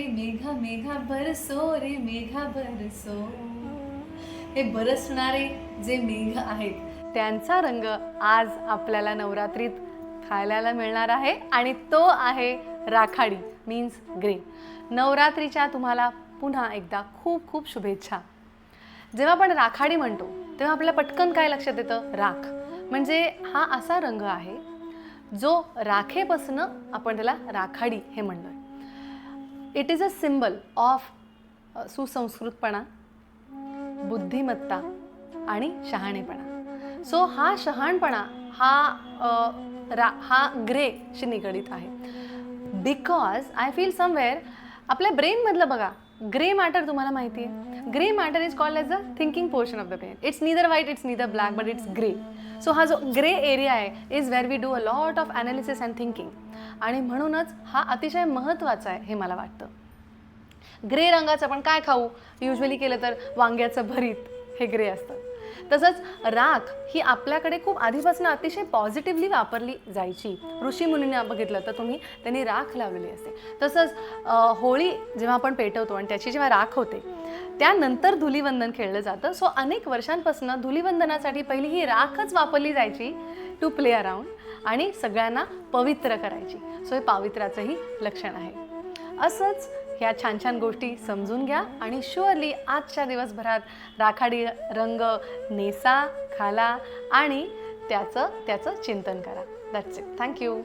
रे मेघा मेघा बरसो रे मेघा बरसो हे बरसणारे जे मेघ आहेत त्यांचा रंग आज आपल्याला नवरात्रीत खायला मिळणार आहे आणि तो आहे राखाडी मीन्स ग्रे नवरात्रीच्या तुम्हाला पुन्हा एकदा खूप खूप शुभेच्छा. जेव्हा आपण राखाडी म्हणतो तेव्हा आपल्या पटकन काय लक्षात येतं? राख. म्हणजे हा असा रंग आहे जो राखेपासनं आपण त्याला राखाडी हे म्हणलोय it is a symbol of सुसंस्कृतपणा बुद्धिमत्ता आणि शहाणेपणा. सो हा शहाणपणा हा uh, रा हा ग्रेशी निगडीत आहे. बिकॉज आय फील समवेअर आपल्या ब्रेनमधलं बघा ग्रे मॅटर तुम्हाला माहिती आहे. Grey matter is called as a thinking portion of the brain it's neither white it's neither black but it's grey so हा जो ग्रे एरिया आहे is where we do a lot of analysis and thinking आणि म्हणूनच हा अतिशय महत्त्वाचा आहे हे मला वाटतं. ग्रे रंगाचं आपण काय खाऊ? युजली केलं तर वांग्याचं भरीत हे ग्रे असतं. तसंच राख ही आपल्याकडे खूप आधीपासून अतिशय पॉझिटिव्हली वापरली जायची. ऋषी ऋषीमुनींना बघितलं तर तुम्ही त्यांनी राख लावलेली असते. तसंच होळी जेव्हा आपण पेटवतो आणि त्याची जेव्हा राख होते त्यानंतर धुलीवंदन खेळलं जातं. सो अनेक वर्षांपासून धुलीवंदनासाठी पहिली ही राखच वापरली जायची टू प्ले अराउंड आणि सगळ्यांना पवित्र करायची. सो हे पावित्र्याचंही लक्षण आहे. असंच ह्या छान छान गोष्टी समजून घ्या आणि शुअरली आजच्या दिवसभरात राखाडी रंग नेसा खाला आणि त्याचं त्याचं चिंतन करा. That's it thank you